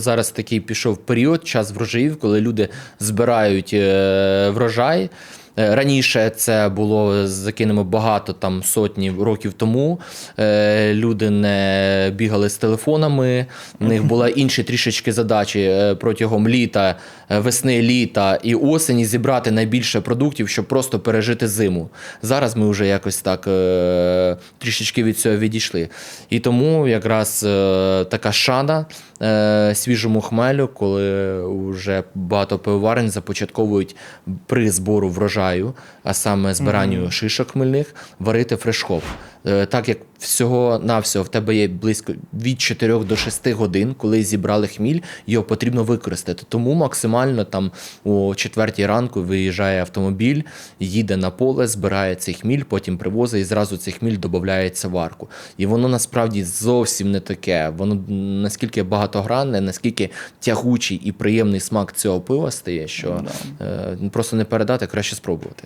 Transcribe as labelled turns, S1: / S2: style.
S1: Зараз такий пішов період, час врожаїв, коли люди збирають е, врожай. Е, Раніше це було закинемо багато там сотні років тому. Е, Люди не бігали з телефонами. В них були інші трішечки задачі е, протягом літа, весни, літа і осені зібрати найбільше продуктів, щоб просто пережити зиму. Зараз ми вже якось так трішечки від цього відійшли. І тому якраз така шана свіжому хмелю, коли вже багато пивоварень започатковують при збору врожаю, а саме збиранню шишок хмельних, варити фрешхоп. Е, Так як всього навсього в тебе є близько від 4 до 6 годин, коли зібрали хміль, його потрібно використати. Тому максимально там о 4 ранку виїжджає автомобіль, їде на поле, збирає цей хміль, потім привозить і зразу цей хміль додається в арку. І воно насправді зовсім не таке. Воно наскільки багатогранне, наскільки тягучий і приємний смак цього пива стає, що е, просто не передати, краще спробувати.